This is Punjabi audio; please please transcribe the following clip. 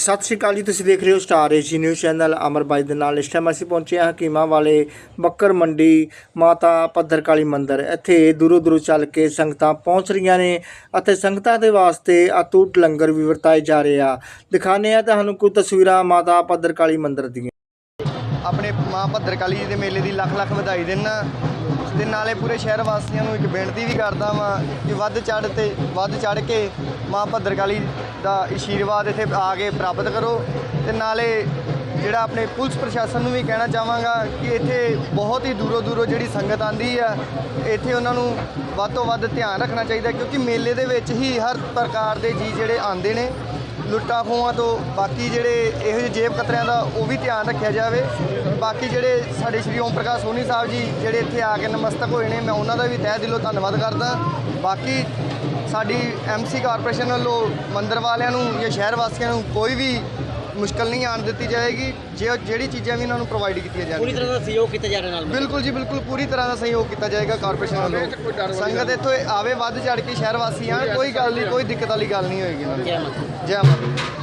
ਸਤਿ ਸ਼੍ਰੀ ਅਕਾਲ ਜੀ, ਤੁਸੀਂ ਦੇਖ ਰਹੇ ਹੋ star AG news channel Amar ਬਾਈ ਦੇ ਨਾਲ ਇਸ ਟਾਈਮ ਅਸੀਂ ਪਹੁੰਚੇ ਹਾਂ ਹਕੀਮਾਂ ਵਾਲੇ ਬੱਕਰ ਮੰਡੀ ਮਾਤਾ ਪੱਧਰ ਕਾਲੀ ਮੰਦਿਰ। ਇੱਥੇ ਦੂਰੋਂ ਦੂਰੋਂ ਚੱਲ ਕੇ ਸੰਗਤਾਂ ਪਹੁੰਚ ਰਹੀਆਂ ਨੇ ਅਤੇ ਸੰਗਤਾਂ ਦੇ ਵਾਸਤੇ ਅਤੂਟ ਲੰਗਰ ਵੀ ਵਰਤਾਏ ਜਾ ਰਹੇ ਆ। ਦਿਖਾਣੇ ਆ ਤੁਹਾਨੂੰ ਕੁਝ ਤਸਵੀਰਾਂ ਮਾਤਾ ਪੱਧਰ ਕਾਲੀ ਮੰਦਿਰ ਦੀਆਂ। ਆਪਣੇ ਮਾਂ ਭੱਦਰ ਕਾਲੀ ਜੀ ਦੇ ਮੇਲੇ ਦੀ ਲੱਖ ਲੱਖ ਵਧਾਈ ਦੇਣਾ। ਤੇ ਨਾਲੇ ਪੂਰੇ ਸ਼ਹਿਰ ਵਾਸੀਆਂ ਨੂੰ ਇੱਕ ਬੇਨਤੀ ਵੀ ਕਰਦਾ ਵਾਂ ਕਿ ਵੱਧ ਚੜ੍ਹ ਤੇ ਵੱਧ ਚੜ੍ਹ ਕੇ ਮਾਂ ਭੱਦਰ ਕਾਲੀ ਦਾ ਆਸ਼ੀਰਵਾਦ ਇੱਥੇ ਆ ਕੇ ਪ੍ਰਾਪਤ ਕਰੋ। ਤੇ ਨਾਲੇ ਜਿਹੜਾ ਆਪਣੇ ਪੁਲਿਸ ਪ੍ਰਸ਼ਾਸਨ ਨੂੰ ਵੀ ਕਹਿਣਾ ਚਾਹਾਂਗਾ ਕਿ ਇੱਥੇ ਬਹੁਤ ਹੀ ਦੂਰੋਂ ਦੂਰੋਂ ਜਿਹੜੀ ਸੰਗਤ ਆਂਦੀ ਆ, ਇੱਥੇ ਉਹਨਾਂ ਨੂੰ ਵੱਧ ਤੋਂ ਵੱਧ ਧਿਆਨ ਰੱਖਣਾ ਚਾਹੀਦਾ ਕਿਉਂਕਿ ਮੇਲੇ ਦੇ ਵਿੱਚ ਹੀ ਹਰ ਪ੍ਰਕਾਰ ਦੇ ਜੀ ਜਿਹੜੇ ਆਉਂਦੇ ਨੇ ਲੁੱਟਾਂ ਖੋਹਾਂ ਤੋਂ ਬਾਕੀ ਜਿਹੜੇ ਇਹੋ ਜਿਹੇ ਜੇਬ ਕਤਰਿਆਂ ਦਾ ਉਹ ਵੀ ਧਿਆਨ ਰੱਖਿਆ ਜਾਵੇ। ਬਾਕੀ ਜਿਹੜੇ ਸਾਡੇ ਸ਼੍ਰੀ ਓਮ ਪ੍ਰਕਾਸ਼ ਸੋਨੀ ਸਾਹਿਬ ਜੀ ਜਿਹੜੇ ਇੱਥੇ ਆ ਕੇ ਨਮਸਤਕ ਹੋਏ ਨੇ, ਮੈਂ ਉਹਨਾਂ ਦਾ ਵੀ ਤਹਿ ਦਿਲੋਂ ਧੰਨਵਾਦ ਕਰਦਾ। ਬਾਕੀ ਸਾਡੀ ਐਮਸੀ ਕਾਰਪੋਰੇਸ਼ਨ ਵੱਲੋਂ ਮੰਦਰ ਵਾਲਿਆਂ ਨੂੰ ਜਾਂ ਸ਼ਹਿਰ ਵਾਸੀਆਂ ਨੂੰ ਕੋਈ ਵੀ ਮੁਸ਼ਕਲ ਨਹੀਂ ਆਣ ਦਿੱਤੀ ਜਾਏਗੀ ਜੇ ਜਿਹੜੀ ਚੀਜ਼ਾਂ ਵੀ ਇਹਨਾਂ ਨੂੰ ਪ੍ਰੋਵਾਈਡ ਕੀਤੀਆਂ ਪੂਰੀ ਜਾਣਗੀਆਂ ਤਰ੍ਹਾਂ ਦਾ ਸਹਿਯੋਗ ਕੀਤਾ ਜਾ ਰਿਹਾ ਨਾਲ। ਬਿਲਕੁਲ ਜੀ ਬਿਲਕੁਲ ਪੂਰੀ ਤਰ੍ਹਾਂ ਦਾ ਸਹਿਯੋਗ ਕੀਤਾ ਜਾਏਗਾ ਕਾਰਪੋਰੇਸ਼ਨ ਵੱਲੋਂ। ਸੰਗਤ ਇੱਥੋਂ ਆਵੇ ਵੱਧ ਚੜ ਕੇ ਸ਼ਹਿਰ ਵਾਸੀ ਆਣ ਕੋਈ ਗੱਲ ਨਹੀਂ ਕੋਈ ਦਿੱਕਤ ਵਾਲੀ ਗੱਲ ਨਹੀਂ ਹੋਏਗੀ। ਇਹਨਾਂ ਨੂੰ ਜੈ ਮਾਤਾ ਜੈ ਮਾਤਾ ਦੀ।